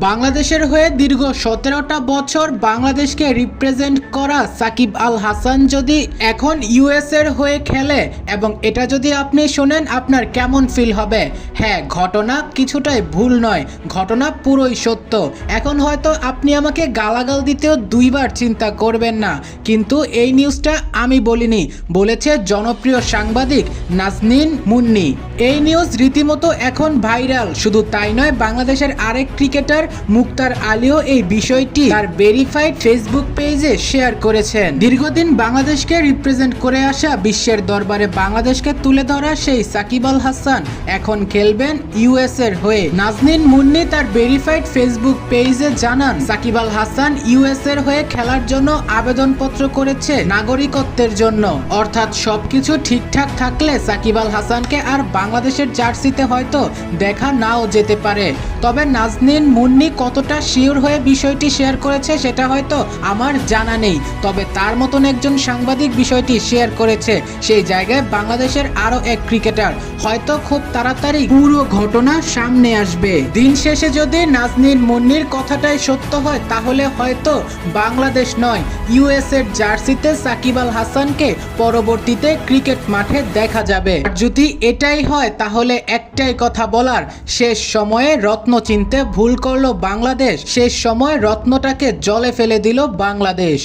বাংলাদেশের হয়ে দীর্ঘ সতেরোটা বছর বাংলাদেশকে রিপ্রেজেন্ট করা সাকিব আল হাসান যদি এখন ইউএস এর হয়ে খেলে এবং এটা যদি আপনি শোনেন, আপনার কেমন ফিল হবে? হ্যাঁ ঘটনা কিছুটাই ভুল নয়, ঘটনা পুরোই সত্য। এখন হয়তো আপনি আমাকে গালাগাল দিতেও দুইবার চিন্তা করবেন না। কিন্তু এই নিউজটা আমি বলিনি, বলেছে জনপ্রিয় সাংবাদিক নাজনিন মুন্নি। এই নিউজ রীতিমতো এখন ভাইরাল, শুধু তাই নয়, বাংলাদেশের আরেক ক্রিকেটার মুক্তার আলীও এই বিষয়টি তার ভেরিফাইড ফেসবুক পেজে শেয়ার করেছেন। দীর্ঘদিন বাংলাদেশকে রিপ্রেজেন্ট করে আসা বিশ্বের দরবারে বাংলাদেশকে তুলে ধরা সেই সাকিব আল হাসান এখন খেলবেন ইউএস এর হয়ে। নাজনিন মুন্নি তার ভেরিফাইড ফেসবুক পেজে জানান সাকিব আল হাসান ইউএস এর হয়ে খেলার জন্য আবেদনপত্র করেছে নাগরিকত্বের জন্য। অর্থাৎ সবকিছু ঠিকঠাক থাকলে সাকিব আল হাসানকে আর বাংলাদেশের জার্সিতে হয়তো দেখা নাও যেতে পারে। তবে নাজনীন মুন্নি কতটা শিওর হয়ে বিষয়টি শেয়ার করেছে সেটা হয়তো আমার জানা নেই। তবে তার মতন একজন সাংবাদিক বিষয়টি শেয়ার করেছে। সেই জায়গায় বাংলাদেশের আরও এক ক্রিকেটার। হয়তো খুব তাড়াতাড়ি পুরো ঘটনা সামনে আসবে। দিন শেষে যদি নাজনীন মুন্নির কথাটাই সত্য হয়, তাহলে হয়তো বাংলাদেশ নয়। ইউএসএর জার্সিতে সাকিব আল হাসানকে পরবর্তীতে ক্রিকেট মাঠে দেখা যাবে। যদি এটাই হয়, তাহলে একটাই কথা বলার, শেষ সময়ে রত্ন চিনতে ভুল করল বাংলাদেশ, শেষ সময় রত্নটাকে জলে ফেলে দিল বাংলাদেশ।